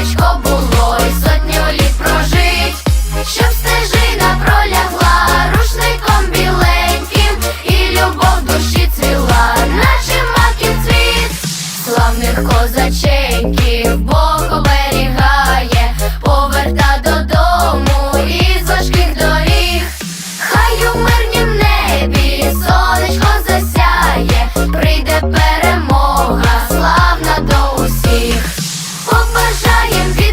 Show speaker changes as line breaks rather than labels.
містечко було, і сотню літ прожить, щоб стежина пролягла рушником біленьким, і любов душі цвіла, наче маків цвіт, славних козаченьків, Бог оберігає, поверта додому із важких доріг, хай у мирнім небі сонечко. flying.